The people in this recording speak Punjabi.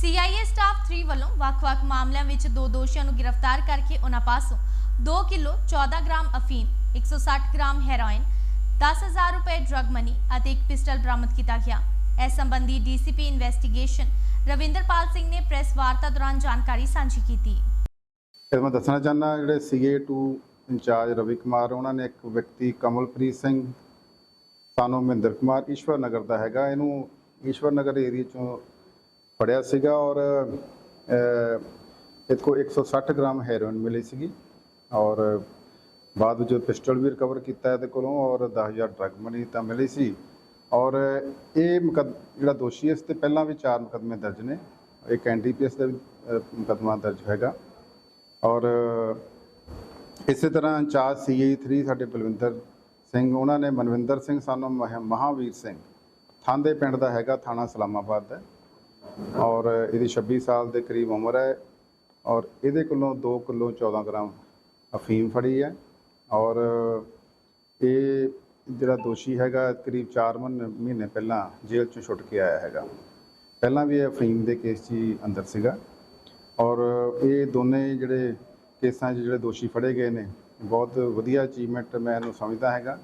ਸੀਆਈਏ ਸਟਾਫ 3 ਵੱਲੋਂ ਵੱਖ-ਵੱਖ ਮਾਮਲਿਆਂ ਵਿੱਚ ਦੋ ਦੋਸ਼ੀਆਂ ਨੂੰ ਗ੍ਰਿਫਤਾਰ ਕਰਕੇ ਉਹਨਾਂ ਪਾਸੋਂ 2 ਕਿਲੋ 14 ਗ੍ਰਾਮ ਅਫੀਮ 160 ਗ੍ਰਾਮ ਹੈਰੋਇਨ 10000 ਰੁਪਏ ਡਰਗ ਮਨੀ ਅਤੇ ਇੱਕ ਪਿਸਟਲ ਬਰਾਮਦ ਕੀਤਾ ਗਿਆ। ਇਸ ਸੰਬੰਧੀ ਡੀਸੀਪੀ ਇਨਵੈਸਟੀਗੇਸ਼ਨ ਰਵਿੰਦਰਪਾਲ ਸਿੰਘ ਨੇ ਪ੍ਰੈਸ ਵਾਰਤਾ ਦੌਰਾਨ ਜਾਣਕਾਰੀ ਸਾਂਝੀ ਕੀਤੀ। ਫਿਰ ਮੈਂ ਦੱਸਣਾ ਚਾਹੁੰਦਾ, ਜਿਹੜੇ ਸੀਏ 2 ਇੰਚਾਰਜ ਰਵੀ ਕੁਮਾਰ, ਉਹਨਾਂ ਨੇ ਇੱਕ ਵਿਅਕਤੀ ਕਮਲਪ੍ਰੀਤ ਸਿੰਘ, ਸਾਨੂੰ ਮਹਿੰਦਰ ਕੁਮਾਰ ਈਸ਼ਵਰ ਨਗਰ ਦਾ ਹੈਗਾ। ਇਹਨੂੰ ਈਸ਼ਵਰ ਨਗਰ ਏਰੀਆ ਚੋਂ ਫੜਿਆ ਸੀਗਾ ਔਰ ਅਹ, ਇਹਦੇ ਕੋਲ 160 ਗ੍ਰਾਮ ਹੈਰੋਇਨ ਮਿਲੀ ਸੀਗੀ ਔਰ ਬਾਅਦ ਵਿੱਚ ਪਿਸਟਲ ਵੀ ਰਿਕਵਰ ਕੀਤਾ ਇਹਦੇ ਕੋਲੋਂ ਔਰ 10000 ਡਰਗ ਮਨੀ ਤਾਂ ਮਿਲੀ ਸੀ ਔਰ ਇਹ ਮੁਕੱਦ ਜਿਹੜਾ ਦੋਸ਼ੀ ਇਸ ਤੇ ਪਹਿਲਾਂ ਵੀ ਚਾਰ ਮੁਕੱਦਮੇ ਦਰਜ ਨੇ। ਇੱਕ ਐਨਡੀਪੀਐਸ ਦਾ ਵੀ ਮੁਕੱਦਮਾ ਦਰਜ ਹੈਗਾ ਔਰ ਇਸੇ ਤਰ੍ਹਾਂ ਇੰਚਾਰਜ ਸੀਏ 3 ਸਾਡੇ ਬਲਵਿੰਦਰ ਸਿੰਘ ਉਹਨਾਂ ਨੇ ਮਨਵਿੰਦਰ ਸਿੰਘ ਸਾਨੂੰ ਮਹ- ਮਹਾਵੀਰ ਸਿੰਘ ਥਾਂਦੇ ਪਿੰਡ ਦਾ ਹੈਗਾ ਥਾਣਾ ਸਲਾਮਾਬਾਦ ਦਾ। ਔਰ ਇਹਦੀ 26 ਸਾਲ ਦੇ ਕਰੀਬ ਉਮਰ ਹੈ ਔਰ ਇਹਦੇ ਕੋਲੋਂ 2 ਕਿਲੋ 14 ਗ੍ਰਾਮ ਅਫੀਮ ਫੜੀ ਹੈ ਔਰ ਇਹ ਜਿਹੜਾ ਦੋਸ਼ੀ ਹੈਗਾ, ਕਰੀਬ 4 ਮਹੀਨੇ ਪਹਿਲਾਂ ਜੇਲ੍ਹ ਚੋਂ ਛੁੱਟ ਕੇ ਆਇਆ ਹੈਗਾ। ਪਹਿਲਾਂ ਵੀ ਇਹ ਅਫੀਮ ਦੇ ਕੇਸ 'ਚ ਹੀ ਅੰਦਰ ਸੀਗਾ ਔਰ ਇਹ ਦੋਨੇ ਜਿਹੜੇ ਕੇਸਾਂ 'ਚ ਜਿਹੜੇ ਦੋਸ਼ੀ ਫੜੇ ਗਏ ਨੇ, ਬਹੁਤ ਵਧੀਆ ਅਚੀਵਮੈਂਟ ਮੈਂ ਇਹਨੂੰ ਸਮਝਦਾ ਹੈਗਾ।